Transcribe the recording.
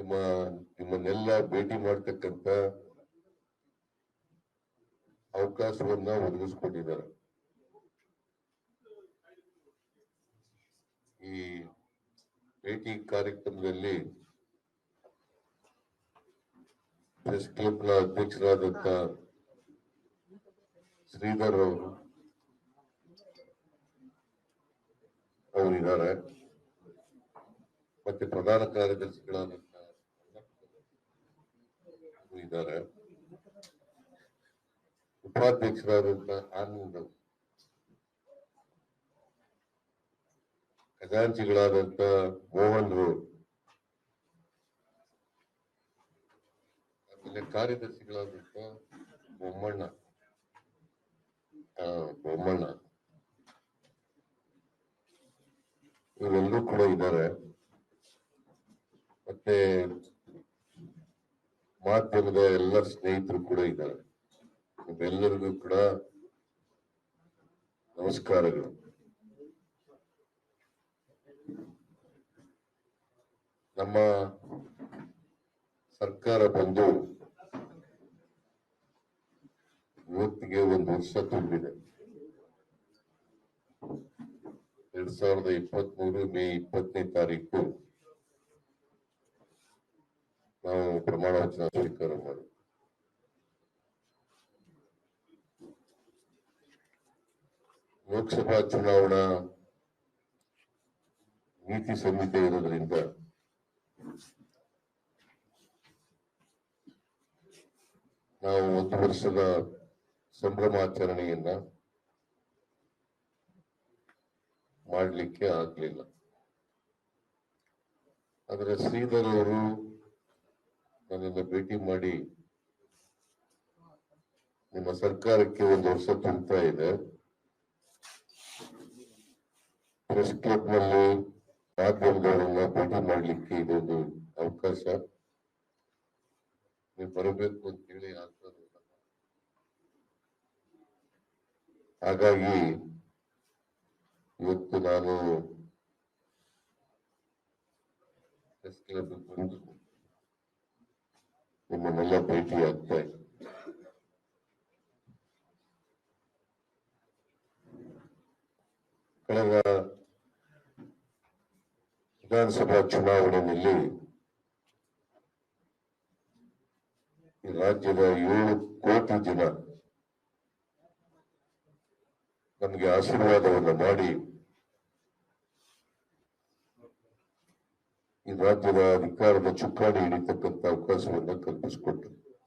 ನಿಮ್ಮ, ನಿಮ್ಮನ್ನೆಲ್ಲ ಭೇಟಿ ಮಾಡ್ತಕ್ಕಂತ ಅವಕಾಶವನ್ನ ಒದಗಿಸ್ಕೊಂಡಿದ್ದಾರೆ. ಈ ಭೇಟಿ ಕಾರ್ಯಕ್ರಮದಲ್ಲಿ ಪ್ರೆಸ್ ಕ್ಲಬ್ನ ಅಧ್ಯಕ್ಷರಾದಂತ ಶ್ರೀಧರ್ ಅವರು ಅವರಿದ್ದಾರೆ. ಮತ್ತೆ ಪ್ರಧಾನ ಕಾರ್ಯದರ್ಶಿಗಳಾದಂತ ಇದ್ದಾರೆ. ಉಪಾಧ್ಯಕ್ಷರಾದಂತ ಆನಂದ್ ಖಜಾಂಚಿಗಳಾದಂತ ಮೋಹನ್ ರೋಡ್ ಆಮೇಲೆ ಕಾರ್ಯದರ್ಶಿಗಳಾದಂತ ಬೊಮ್ಮಣ್ಣ. ಬೊಮ್ಮಣ್ಣ. ಇವರೆಲ್ಲರೂ ಕೂಡ ಇದ್ದಾರೆ. ಮತ್ತೆ ಮಾಧ್ಯಮದ ಎಲ್ಲ ಸ್ನೇಹಿತರು ಕೂಡ ಇದ್ದಾರೆ. ನಿಮ್ಮೆಲ್ಲರಿಗೂ ಕೂಡ ನಮಸ್ಕಾರಗಳು. ನಮ್ಮ ಸರ್ಕಾರ ಬಂದು ಇವತ್ತಿಗೆ ಒಂದು ವರ್ಷ ತುಂಬಿದೆ. ಎರಡ್ ಸಾವಿರದ ಇಪ್ಪತ್ತ್ ಮೂರು ಮೇ ಇಪ್ಪತ್ತನೇ ತಾರೀಕು ನಾವು ಪ್ರಮಾಣ ವಚನ ಸ್ವೀಕಾರ ಮಾಡಿ ಲೋಕಸಭಾ ಚುನಾವಣಾ ನೀತಿ ಸಂಹಿತೆ ಇರೋದ್ರಿಂದ ನಾವು ಒಂದು ವರ್ಷದ ಸಂಭ್ರಮಾಚರಣೆಯನ್ನ ಮಾಡಲಿಕ್ಕೆ ಆಗ್ಲಿಲ್ಲ. ಆದರೆ ಶ್ರೀಧರ್ ಅವರು ನನ್ನನ್ನು ಭೇಟಿ ಮಾಡಿ ನಿಮ್ಮ ಸರ್ಕಾರಕ್ಕೆ ಒಂದು ವರ್ಷ ತುಂಬ್ತಾ ಇದೆ. ಪ್ರೆಸ್ ಕ್ಲಬ್ನಲ್ಲಿ ಮಾಧ್ಯಮದವರನ್ನ ಭೇಟಿ ಮಾಡ್ಲಿಕ್ಕೆ ಇದೊಂದು ಅವಕಾಶ. ನೀವು ಬರಬೇಕು ಅಂತ ಹೇಳಿ ಹಾಗಾಗಿ ಇವತ್ತು ನಾನು ಪ್ರೆಸ್ ಕ್ಲಬ್ ಬಂದು ನಿಮ್ಮನ್ನೆಲ್ಲ ಭೇಟಿ ಆಗ್ತಾ ಇದ್ದೀನಿ ಕಳೆದ ವಿಧಾನಸಭಾ ಚುನಾವಣೆಯಲ್ಲಿ ರಾಜ್ಯದ ಏಳು ಕೋಟಿ ಜನ ನಮಗೆ ಆಶೀರ್ವಾದವನ್ನು ಮಾಡಿ ರಾಜ್ಯದ ಅಧಿಕಾರದ ಚುಕ್ಕಾಣಿ ಹಿಡಿತಕ್ಕಂಥ ಅವಕಾಶವನ್ನ ಕಲ್ಪಿಸಿಕೊಟ್ರು.